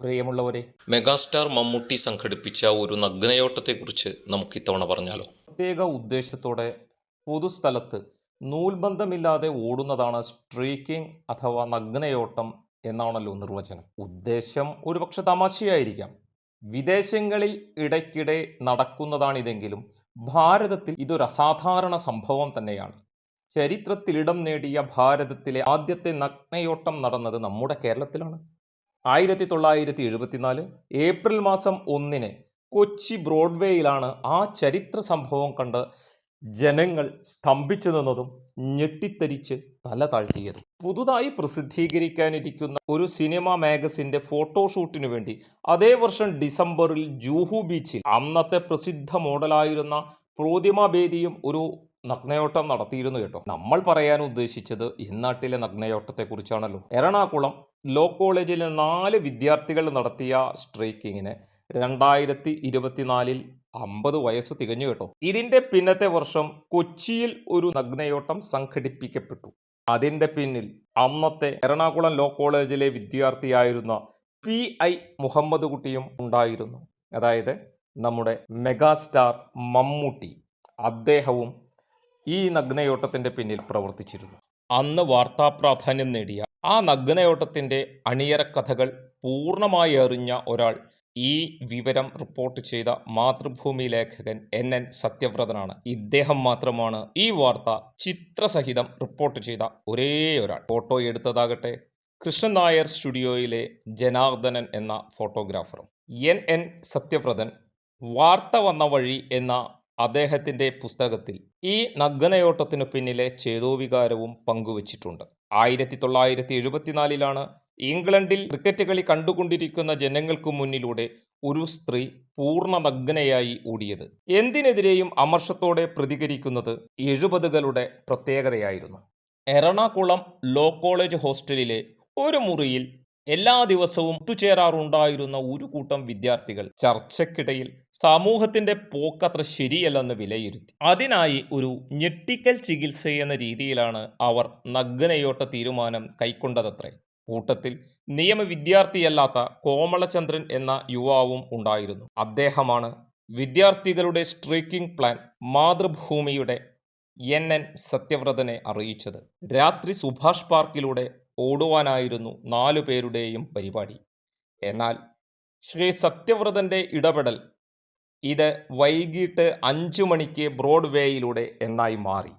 പ്രിയമുള്ളവരെ മെഗാസ്റ്റാർ മമ്മൂട്ടി സംഘടിപ്പിച്ച ഒരു നഗ്നയോട്ടത്തെക്കുറിച്ച് നമുക്ക് ഇത്തവണ പറഞ്ഞാലോ? പ്രത്യേക ഉദ്ദേശത്തോടെ പൊതുസ്ഥലത്ത് നൂൽബന്ധമില്ലാതെ ഓടുന്നതാണ് സ്ട്രീക്കിംഗ് അഥവാ നഗ്നയോട്ടം എന്നാണല്ലോ നിർവചനം. ഉദ്ദേശം ഒരുപക്ഷെ തമാശയായിരിക്കാം. വിദേശങ്ങളിൽ ഇടയ്ക്കിടെ നടക്കുന്നതാണിതെങ്കിലും ഭാരതത്തിൽ ഇതൊരു അസാധാരണ സംഭവം തന്നെയാണ്. ചരിത്രത്തിലിടം നേടിയ ഭാരതത്തിലെ ആദ്യത്തെ നഗ്നയോട്ടം നടന്നത് നമ്മുടെ കേരളത്തിലാണ്. ആയിരത്തി തൊള്ളായിരത്തി എഴുപത്തിനാല് ഏപ്രിൽ മാസം ഒന്നിന് കൊച്ചി ബ്രോഡ്വേയിലാണ് ആ ചരിത്ര സംഭവം കണ്ട് ജനങ്ങൾ സ്തംഭിച്ചു നിന്നതും ഞെട്ടിത്തരിച്ച് തല താഴ്ത്തിയതും. പുതുതായി പ്രസിദ്ധീകരിക്കാനിരിക്കുന്ന ഒരു സിനിമ മാഗസിന്റെ ഫോട്ടോഷൂട്ടിനു വേണ്ടി അതേ വർഷം ഡിസംബറിൽ ജൂഹു ബീച്ചിൽ അന്നത്തെ പ്രസിദ്ധ മോഡലായിരുന്ന പ്രോതിമ ബേദിയും ഒരു നഗ്നയോട്ടം നടത്തിയിരുന്നു കേട്ടോ. നമ്മൾ പറയാൻ ഉദ്ദേശിച്ചത് ഇന്നാട്ടിലെ നഗ്നയോട്ടത്തെക്കുറിച്ചാണല്ലോ. എറണാകുളം ലോ കോളേജിലെ നാല് വിദ്യാർത്ഥികൾ നടത്തിയ സ്ട്രൈക്കിങ്ങിന് രണ്ടായിരത്തി ഇരുപത്തിനാലിൽ അമ്പത് വയസ്സ് തികഞ്ഞു കേട്ടോ. ഇതിന്റെ പിന്നത്തെ വർഷം കൊച്ചിയിൽ ഒരു നഗ്നയോട്ടം സംഘടിപ്പിക്കപ്പെട്ടു. അതിന്റെ പിന്നിൽ അന്നത്തെ എറണാകുളം ലോ കോളേജിലെ വിദ്യാർത്ഥിയായിരുന്ന പി ഐ മുഹമ്മദ് കുട്ടിയും ഉണ്ടായിരുന്നു. അതായത് നമ്മുടെ മെഗാസ്റ്റാർ മമ്മൂട്ടി. അദ്ദേഹവും ഈ നഗ്നയോട്ടത്തിന്റെ പിന്നിൽ പ്രവർത്തിച്ചിരുന്നു. അന്ന് വാർത്താപ്രാധാന്യം നേടിയ ആ നഗ്നയോട്ടത്തിന്റെ അണിയറ കഥകൾ പൂർണമായി അറിഞ്ഞ ഒരാൾ ഈ വിവരം റിപ്പോർട്ട് ചെയ്ത മാതൃഭൂമി ലേഖകൻ എൻ എൻ സത്യവ്രതനാണ്. ഇദ്ദേഹം മാത്രമാണ് ഈ വാർത്ത ചിത്രസഹിതം റിപ്പോർട്ട് ചെയ്ത ഒരേ ഒരാൾ. ഫോട്ടോ എടുത്തതാകട്ടെ കൃഷ്ണൻ നായർ സ്റ്റുഡിയോയിലെ ജനാർദ്ദനൻ എന്ന ഫോട്ടോഗ്രാഫറും. എൻ എൻ സത്യവ്രതൻ വാർത്ത വന്ന വഴി എന്ന അദ്ദേഹത്തിന്റെ പുസ്തകത്തിൽ ഈ നഗ്നയോട്ടത്തിനു പിന്നിലെ ചേതോവികാരവും പങ്കുവച്ചിട്ടുണ്ട്. ആയിരത്തി തൊള്ളായിരത്തി എഴുപത്തിനാലിലാണ് ഇംഗ്ലണ്ടിൽ ക്രിക്കറ്റ് കളി കണ്ടുകൊണ്ടിരിക്കുന്ന ജനങ്ങൾക്ക് മുന്നിലൂടെ ഒരു സ്ത്രീ പൂർണ നഗ്നയായി ഓടിയത്. എന്തിനെതിരെയും അമർഷത്തോടെ പ്രതികരിക്കുന്നത് എഴുപതുകളുടെ പ്രത്യേകതയായിരുന്നു. എറണാകുളം ലോ കോളേജ് ഹോസ്റ്റലിലെ ഒരു മുറിയിൽ എല്ലാ ദിവസവും ഒത്തുചേരാറുണ്ടായിരുന്ന ഒരു കൂട്ടം വിദ്യാർത്ഥികൾ ചർച്ചയ്ക്കിടയിൽ സമൂഹത്തിന്റെ പോക്കത്ര ശരിയല്ലെന്ന് വിലയിരുത്തി. അതിനായി ഒരു ഞെട്ടിക്കൽ ചികിത്സ എന്ന രീതിയിലാണ് അവർ നഗ്നയോട്ട തീരുമാനം കൈക്കൊണ്ടതത്രേ. കൂട്ടത്തിൽ നിയമ വിദ്യാർത്ഥിയല്ലാത്ത കോമളചന്ദ്രൻ എന്ന യുവാവും ഉണ്ടായിരുന്നു. അദ്ദേഹമാണ് വിദ്യാർത്ഥികളുടെ സ്ട്രീക്കിംഗ് പ്ലാൻ മാതൃഭൂമിയുടെ എൻ എൻ സത്യവ്രതനെ അറിയിച്ചത്. രാത്രി സുഭാഷ് പാർക്കിലൂടെ ഓടുവാനായിരുന്നു നാലു പേരുടെയും പരിപാടി. എന്നാൽ ശ്രീ സത്യവ്രതന്റെ ഇടപെടൽ ഇത് വൈകിട്ട് അഞ്ചു മണിക്ക് ബ്രോഡ്വേയിലൂടെ എന്നായി മാറി.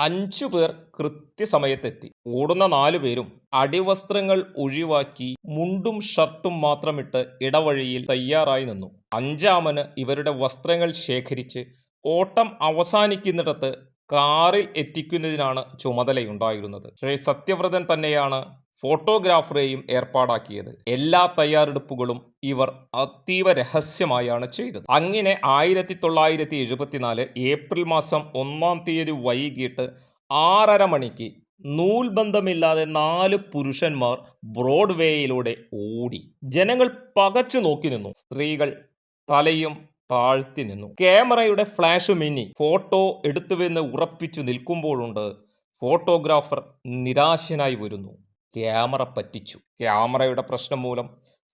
അഞ്ചു പേർ കൃത്യസമയത്തെത്തി. ഓടുന്ന നാലു പേരും അടിവസ്ത്രങ്ങൾ ഒഴിവാക്കി മുണ്ടും ഷർട്ടും മാത്രമിട്ട് ഇടവഴിയിൽ തയ്യാറായി നിന്നു. അഞ്ചാമന് ഇവരുടെ വസ്ത്രങ്ങൾ ശേഖരിച്ച് ഓട്ടം അവസാനിക്കുന്നിടത്ത് കാറിൽ എത്തിക്കുന്നതിനാണ് ചുമതലയുണ്ടായിരുന്നത്. ശ്രീ സത്യവ്രതൻ തന്നെയാണ് ഫോട്ടോഗ്രാഫറെയും ഏർപ്പാടാക്കിയത്. എല്ലാ തയ്യാറെടുപ്പുകളും ഇവർ അതീവ രഹസ്യമായാണ് ചെയ്തത്. അങ്ങനെ ആയിരത്തി തൊള്ളായിരത്തി എഴുപത്തിനാല് ഏപ്രിൽ മാസം ഒന്നാം തീയതി വൈകിട്ട് ആറര മണിക്ക് നൂൽബന്ധമില്ലാതെ നാല് പുരുഷന്മാർ ബ്രോഡ്വേയിലൂടെ ഓടി. ജനങ്ങൾ പകച്ചു നോക്കി നിന്നു. സ്ത്രീകൾ തലയും താഴ്ത്തി നിന്നു. ക്യാമറയുടെ ഫ്ലാഷ് മിന്നി ഫോട്ടോ എടുത്തുവെന്ന് ഉറപ്പിച്ചു നിൽക്കുമ്പോഴുണ്ട് ഫോട്ടോഗ്രാഫർ നിരാശനായി വരുന്നു. ക്യാമറ പറ്റിച്ചു. ക്യാമറയുടെ പ്രശ്നം മൂലം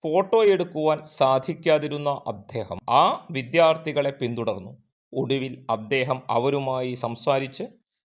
ഫോട്ടോ എടുക്കുവാൻ സാധിക്കാതിരുന്ന അദ്ദേഹം ആ വിദ്യാർത്ഥികളെ പിന്തുടർന്നു. ഒടുവിൽ അദ്ദേഹം അവരുമായി സംസാരിച്ച്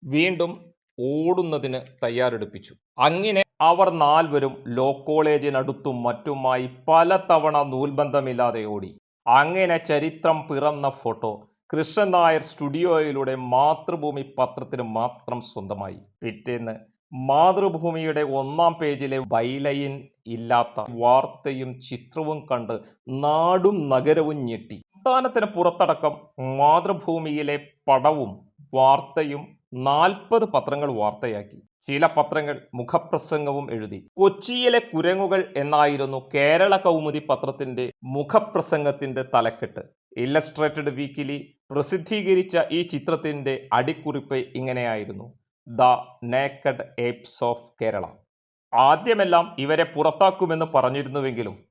വീണ്ടും ഓടുന്നതിന് തയ്യാറെടുപ്പിച്ചു. അങ്ങനെ അവർ നാൽവരും ലോ കോളേജിനടുത്തും മറ്റുമായി പലതവണ നൂൽബന്ധമില്ലാതെ ഓടി. അങ്ങനെ ചരിത്രം പിറന്ന ഫോട്ടോ കൃഷ്ണൻ നായർ സ്റ്റുഡിയോയിലൂടെ മാതൃഭൂമി പത്രത്തിന് മാത്രം സ്വന്തമായി. പിറ്റേന്ന് മാതൃഭൂമിയുടെ ഒന്നാം പേജിലെ ബൈലൈൻ ഇല്ലാത്ത വാർത്തയും ചിത്രവും കണ്ട് നാടും നഗരവും ഞെട്ടി. സംസ്ഥാനത്തിന് പുറത്തടക്കം മാതൃഭൂമിയിലെ പടവും വാർത്തയും നാൽപ്പത് പത്രങ്ങൾ വാർത്തയാക്കി. ചില പത്രങ്ങൾ മുഖപ്രസംഗവും എഴുതി. കൊച്ചിയിലെ കുരങ്ങുകൾ എന്നായിരുന്നു കേരള കൗമുദി പത്രത്തിന്റെ മുഖപ്രസംഗത്തിന്റെ തലക്കെട്ട്. ഇല്ലസ്ട്രേറ്റഡ് വീക്കിലി പ്രസിദ്ധീകരിച്ച ഈ ചിത്രത്തിന്റെ അടിക്കുറിപ്പ് ഇങ്ങനെയായിരുന്നു. The naked apes of Kerala. ആദ്യമെല്ലാം ഇവരെ പുറത്താക്കുമെന്ന് പറഞ്ഞിരുന്നുവെങ്കിലും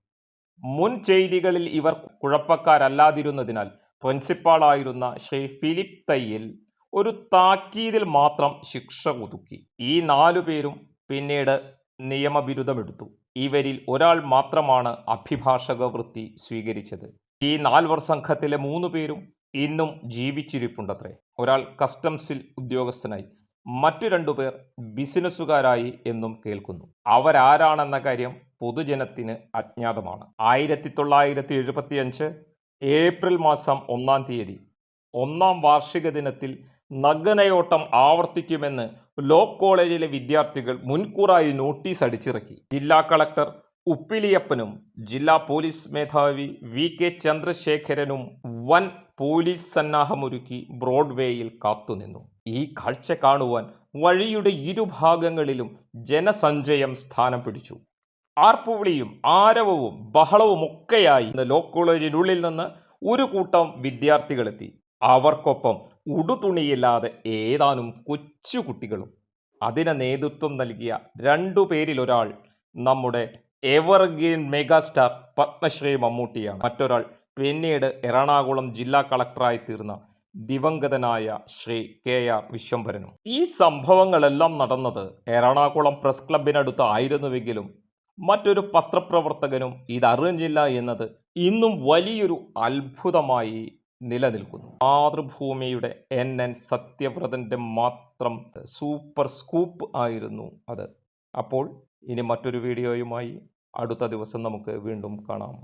മുൻ ചെയ്തികളിൽ ഇവർ കുഴപ്പക്കാരല്ലാതിരുന്നതിനാൽ പ്രിൻസിപ്പാളായിരുന്ന ശ്രീ ഫിലിപ്പ് തയ്യിൽ ഒരു താക്കീതിൽ മാത്രം ശിക്ഷ ഒതുക്കി. ഈ നാലു പേരും പിന്നീട് നിയമബിരുദമെടുത്തു. ഇവരിൽ ഒരാൾ മാത്രമാണ് അഭിഭാഷക വൃത്തി സ്വീകരിച്ചത്. ഈ നാൽവർ സംഘത്തിലെ മൂന്ന് പേരും ഇന്നും ജീവിച്ചിരിപ്പുണ്ടത്രേ. ഒരാൾ കസ്റ്റംസിൽ ഉദ്യോഗസ്ഥനായി മറ്റു രണ്ടുപേർ ബിസിനസ്സുകാരായി എന്നും കേൾക്കുന്നു. അവരാരാണെന്ന കാര്യം പൊതുജനത്തിന് അജ്ഞാതമാണ്. ആയിരത്തി തൊള്ളായിരത്തി എഴുപത്തിയഞ്ച് ഏപ്രിൽ മാസം ഒന്നാം തീയതി ഒന്നാം വാർഷിക ദിനത്തിൽ നഗ്നയോട്ടം ആവർത്തിക്കുമെന്ന് ലോ കോളേജിലെ വിദ്യാർത്ഥികൾ മുൻകൂറായി നോട്ടീസ് അടിച്ചിറക്കി. ജില്ലാ കളക്ടർ ഉപ്പിലിയപ്പനും ജില്ലാ പോലീസ് മേധാവി വി കെ ചന്ദ്രശേഖരനും വൻ പോലീസ് സന്നാഹമൊരുക്കി ബ്രോഡ്വേയിൽ കാത്തുനിന്നു. ഈ കാഴ്ച കാണുവാൻ വഴിയുടെ ഇരുഭാഗങ്ങളിലും ജനസഞ്ചയം സ്ഥാനം പിടിച്ചു. ആർപ്പുവിളിയും ആരവവും ബഹളവും ഒക്കെയായി ലോ കോളേജിനുള്ളിൽ നിന്ന് ഒരു കൂട്ടം വിദ്യാർത്ഥികളെത്തി. അവർക്കൊപ്പം ഉടുതുണിയില്ലാതെ ഏതാനും കൊച്ചുകുട്ടികളും അതിന് നേതൃത്വം നൽകിയ രണ്ടു പേരിലൊരാൾ നമ്മുടെ എവർഗ്രീൻ മെഗാസ്റ്റാർ പത്മശ്രീ മമ്മൂട്ടിയാണ്. മറ്റൊരാൾ പിന്നീട് എറണാകുളം ജില്ലാ കളക്ടറായി തീർന്ന ദിവംഗതനായ ശ്രീ കെ ആർ വിശ്വംഭരനും. ഈ സംഭവങ്ങളെല്ലാം നടന്നത് എറണാകുളം പ്രസ് ക്ലബിനടുത്ത് ആയിരുന്നുവെങ്കിലും മറ്റൊരു പത്രപ്രവർത്തകനും ഇതറിഞ്ഞില്ല എന്നത് ഇന്നും വലിയൊരു അത്ഭുതമായി നിലനിൽക്കുന്നു. മാതൃഭൂമിയുടെ എൻ എൻ സത്യവ്രതന്റെ മാത്രം സൂപ്പർ സ്കൂപ്പ് ആയിരുന്നു അത്. അപ്പോൾ ഇനി മറ്റൊരു വീഡിയോയുമായി അടുത്ത ദിവസം നമുക്ക് വീണ്ടും കാണാം.